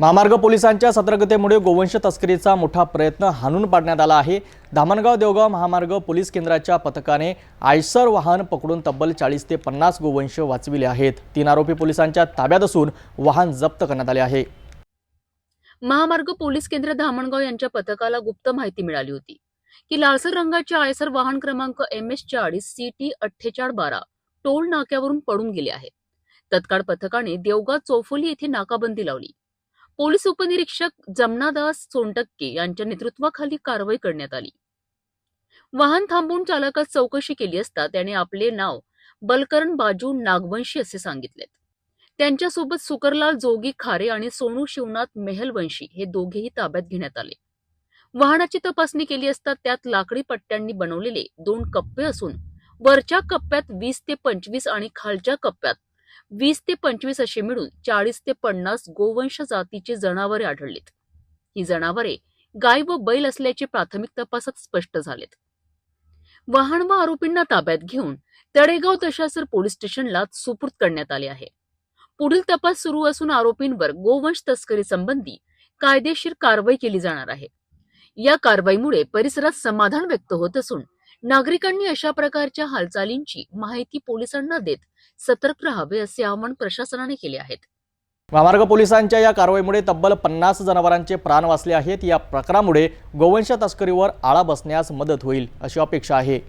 महामार्ग पोलिसांच्या सतर्कतेमुळे गोवंश तस्करीचा मोठा प्रयत्न हाणून पाडण्यात आला आहे. धामणगाव देवगाव महामार्ग पोलीस केंद्राच्या पथकाने आयसर वाहन पकडून तब्बल चाळीस ते पन्नास गोवंश वाचविले आहेत. तीन आरोपी पोलिसांच्या ताब्यात असून वाहन जप्त करण्यात आले आहे. महामार्ग पोलीस केंद्र धामणगाव यांच्या पथकाला गुप्त माहिती मिळाली होती की लालसर रंगाचे आयसर वाहन क्रमांक एम एस चाळीस सी टी अठ्ठेचाळ बारा टोल नाक्यावरून पडून गेले आहे. तत्काळ पथकाने देवगाव चौफुली येथे नाकाबंदी लावली. पोलीस उपनिरीक्षक जमनादास सोनटक्के यांच्या नेतृत्वाखाली कारवाई करण्यात आली. वाहन थांबवून चालकास चौकशी केली असता त्याने आपले नाव बलकरण बाजू नागवंशी असे सांगितले त्यांच्यासोबत सुकरलाल जोगी खारे आणि सोनू शिवनाथ मेहलवंशी हे दोघेही ताब्यात घेण्यात आले. वाहनाची तपासणी केली असता त्यात लाकडी पट्ट्यांनी बनवलेले दोन कप्पे असून वरच्या कप्प्यात वीस ते पंचवीस आणि खालच्या कप्प्यात वीस ते पंचवीस असे मिळून चाळीस ते पन्नास गोवंश जातीची जनावरे आढळलीत. ही जनावरे गाय व बैल असल्याचे प्राथमिक तपासात स्पष्ट झालेत. वाहन व आरोपींना ताब्यात घेऊन तडेगाव तशासर पोलीस स्टेशनला सुपूर्द करण्यात आले आहे. पुढील तपास सुरू असून आरोपींवर गोवंश तस्करी संबंधी कायदेशीर कारवाई केली जाणार आहे. या कारवाईमुळे परिसरात समाधान व्यक्त होत असून नागरिकांनी अशा प्रकारच्या हालचालींची माहिती पोलिसांना देत सतर्क राहावे असे आवाहन प्रशासनाने केले आहेत. महामार्ग पोलिसांच्या या कारवाईमुळे तब्बल पन्नास जनावरांचे प्राण वाचले आहेत. या प्रकारामुळे गोवंश तस्करीवर आळा बसण्यास मदत होईल अशी अपेक्षा आहे.